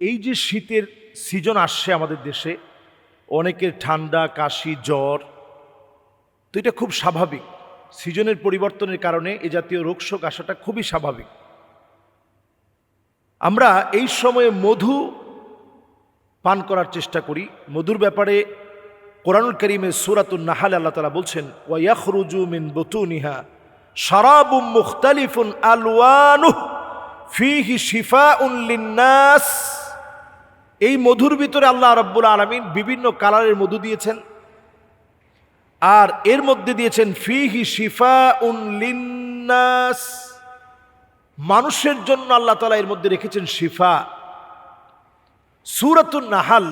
এই যে শীতের সিজন আসছে আমাদের দেশে, অনেকের ঠান্ডা, কাশি, জ্বর, তো এটা খুব স্বাভাবিক। সিজনের পরিবর্তনের কারণে এ জাতীয় রোগশোক আসাটা খুবই স্বাভাবিক। আমরা এই সময়ে মধু পান করার চেষ্টা করি। মধুর ব্যাপারে কোরআনুল করিমের সুরাতুল নাহাল আল্লাহ তালা বলছেন ওয়াইয়াখরুজু মিন বতুনিহা শারাবুম মুখতালিফুন আলওয়ানুহ ফিহি শিফাউন লিন্নাস। এই মধুর ভিতরে আল্লাহ রাব্বুল আলামিন বিভিন্ন কালারের মধু দিয়েছেন। আর এর মধ্যে দিয়েছেন ফি ফিহি শিফাউন লিন্নাস। মানুষের জন্য আল্লাহ তালা এর মধ্যে রেখেছেন শিফা। সুরাতুন নাহাল,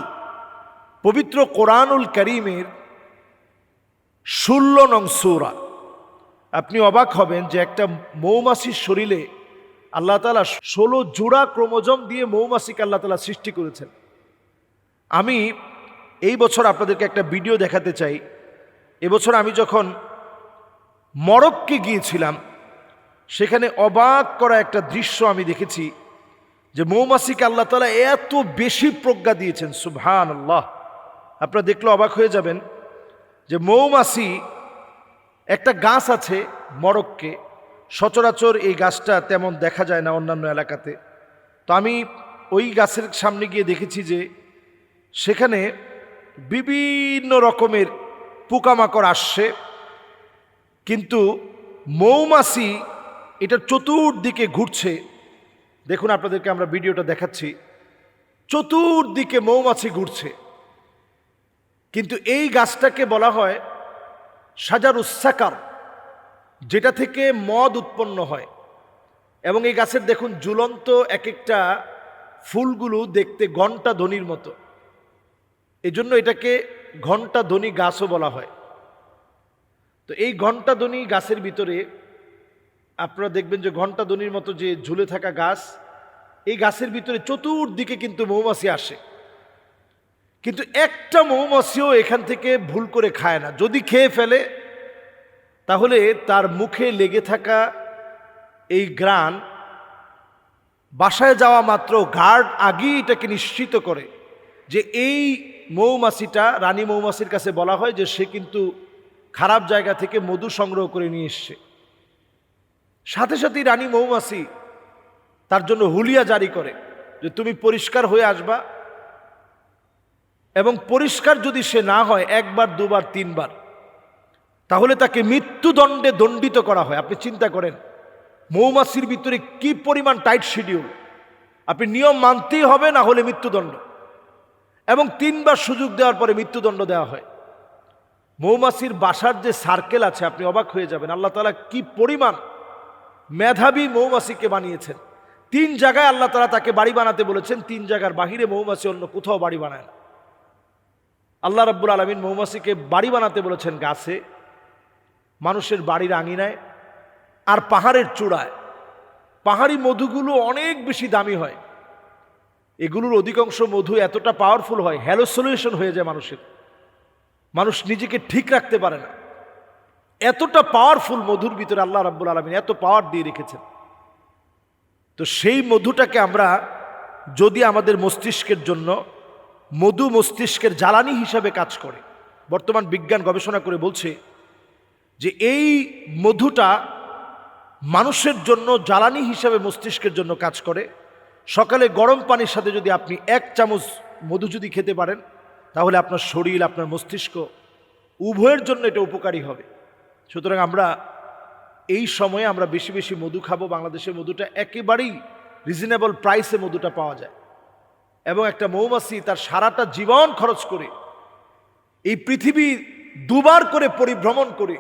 পবিত্র কোরআনুল করিমের ষোলো নং সুরা। আপনি অবাক হবেন যে একটা মৌমাছির শরীরে আল্লাহ তালা ষোলো জোড়া ক্রোমোজম দিয়ে মৌমাছিকে আল্লাহ তালা সৃষ্টি করেছেন। আমি এই বছর আপনাদেরকে একটা ভিডিও দেখাতে চাই। এবছর আমি যখন মরক্কে গিয়েছিলাম, সেখানে অবাক করা একটা দৃশ্য আমি দেখেছি যে মৌমাছিকে আল্লাহ তালা এত বেশি প্রজ্ঞা দিয়েছেন সুবহান আল্লাহ আপনারা দেখলে অবাক হয়ে যাবেন যে মৌমাছি একটা গাছ আছে মরক্কে সচরাচর এই গাছটা তেমন দেখা যায় না অন্যান্য এলাকাতে। তো আমি ওই গাছের সামনে গিয়ে দেখেছি যে সেখানে বিভিন্ন রকমের পোকামাকড় আসছে, কিন্তু মৌমাছি এটা চতুর্দিকে ঘুরছে। দেখুন আপনাদেরকে আমরা ভিডিওটা দেখাচ্ছি। চতুর্দিকে মৌমাছি ঘুরছে। কিন্তু এই গাছটাকে বলা হয় সাজারুসাকার যেটা থেকে মদ উৎপন্ন হয়। এবং এই গাছের দেখুন ঝুলন্ত এক একটা ফুলগুলো দেখতে ঘণ্টা ধ্বনির মতো। এজন্য এটাকে ঘণ্টা ধ্বনি গাছও বলা হয়। তো এই ঘণ্টা ধ্বনি গাছের ভিতরে আপনারা দেখবেন যে ঘণ্টা ধ্বনির মতো যে ঝুলে থাকা গাছ, এই গাছের ভিতরে চতুর্দিকে কিন্তু মৌমাছি আসে। কিন্তু একটা মৌমাছিও এখান থেকে ভুল করে খায় না। যদি খেয়ে ফেলে, তাহলে তার মুখে লেগে থাকা এই গ্রান বাসায় যাওয়া মাত্র গার্ড আগেই এটাকে নিশ্চিত করে যে এই মৌমাছিটা, রানী মৌমাছির কাছে বলা হয় যে সে কিন্তু খারাপ জায়গা থেকে মধু সংগ্রহ করে নিয়ে এসছে। সাথে সাথেই রানী মৌমাছি তার জন্য হুলিয়া জারি করে যে তুমি পরিষ্কার হয়ে আসবা এবং পরিষ্কার যদি সে না হয়, একবার, দুবার, তিনবার, তাহলে তাকে মৃত্যুদণ্ডে দণ্ডিত করা হয়। আপনি চিন্তা করেন, মৌমাছির ভিতরে কি পরিমাণ টাইট শিডিউল? আপনি নিয়ম মানতেই হবে, না হলে মৃত্যুদণ্ড। এবং তিনবার সুযোগ দেওয়ার পরে মৃত্যুদণ্ড দেওয়া হয়। মৌমাছির বাসার যে সার্কেল আছে, আপনি অবাক হয়ে যাবেন, আল্লাহ তালা কি পরিমাণ মেধাবী মৌমাছিকে বানিয়েছেন। তিন জায়গায় আল্লাহ তালা তাকে বাড়ি বানাতে বলেছেন, তিন জায়গার বাহিরে মৌমাছি অন্য কোথাও বাড়ি বানায় না। আল্লাহ রাব্বুল আলমিন মৌমাছিকে বাড়ি বানাতে বলেছেন গাছে, মানুষের বাড়ির আঙিনায় আর পাহাড়ের চূড়ায়। পাহাড়ি মধুগুলো অনেক বেশি দামি হয়। এগুলোর অধিকাংশ মধু এতটা পাওয়ারফুল হয় হ্যালোসোলিউশন হয়ে যায় মানুষের। মানুষ নিজেকে ঠিক রাখতে পারে না। এতটা পাওয়ারফুল মধুর ভিতরে আল্লাহ রাব্বুল আলমিন এত পাওয়ার দিয়ে রেখেছেন। তো সেই মধুটাকে আমরা যদি আমাদের মস্তিষ্কের জন্য মধু মস্তিষ্কের জ্বালানি হিসাবে কাজ করে, বর্তমান বিজ্ঞান গবেষণা করে বলছে যে এই মধুটা মানুষের জন্য জ্বালানি হিসাবে মস্তিষ্কের জন্য কাজ করে সকালে গরম পানির সাথে যদি আপনি এক চামচ মধু যদি খেতে পারেন, তাহলে আপনার শরীর, আপনার মস্তিষ্ক উভয়ের জন্য এটা উপকারী হবে। সুতরাং আমরা এই সময়ে আমরা বেশি বেশি মধু খাব। বাংলাদেশের মধুটা একেবারেই রিজনেবল প্রাইসে মধুটা পাওয়া যায়। এবং একটা মৌমাছি তার সারাটা জীবন খরচ করে, এই পৃথিবী দুবার করে পরিভ্রমণ করে,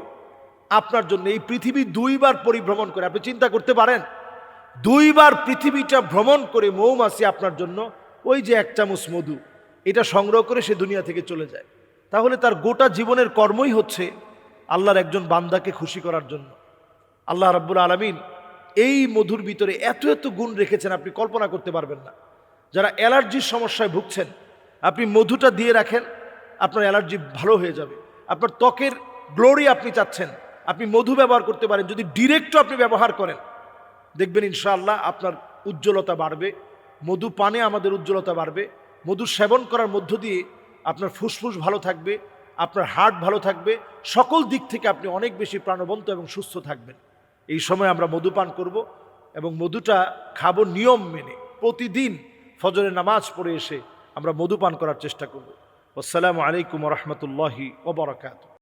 আপনার জন্য এই পৃথিবী দুইবার পরিভ্রমণ করে, আপনি চিন্তা করতে পারেন দুইবার পৃথিবীটা ভ্রমণ করে মৌমাছি আপনার জন্য, ওই যে এক চামচ মধু, এটা সংগ্রহ করে সে দুনিয়া থেকে চলে যায়। তাহলে তার গোটা জীবনের কর্মই হচ্ছে আল্লাহর একজন বান্দাকে খুশি করার জন্য। আল্লাহ রাব্বুল আলমিন এই মধুর ভিতরে এত এত গুণ রেখেছেন, আপনি কল্পনা করতে পারবেন না। যারা অ্যালার্জির সমস্যায় ভুগছেন, আপনি মধুটা দিয়ে রাখেন, আপনার অ্যালার্জি ভালো হয়ে যাবে। আপনার ত্বকের গ্লোরি আপনি চাচ্ছেন, আপনি মধু ব্যবহার করতে পারেন, যদি ডিরেক্টও আপনি ব্যবহার করেন। দেখবেন ইনশাআল্লাহ আপনার উজ্জ্বলতা বাড়বে, মধু পানে আমাদের উজ্জ্বলতা বাড়বে, মধু সেবন করার মধ্য দিয়ে আপনার ফুসফুস ভালো থাকবে, আপনার হার্ট ভালো থাকবে, সকল দিক থেকে আপনি অনেক বেশি প্রাণবন্ত এবং সুস্থ থাকবেন। এই সময় আমরা মধু পান করব এবং মধুটা খাব নিয়ম মেনে, প্রতিদিন ফজরের নামাজ পড়ে এসে আমরা মধু পান করার চেষ্টা করব। আসসালামু আলাইকুম রহমতুল্লাহি ওবরাকাতু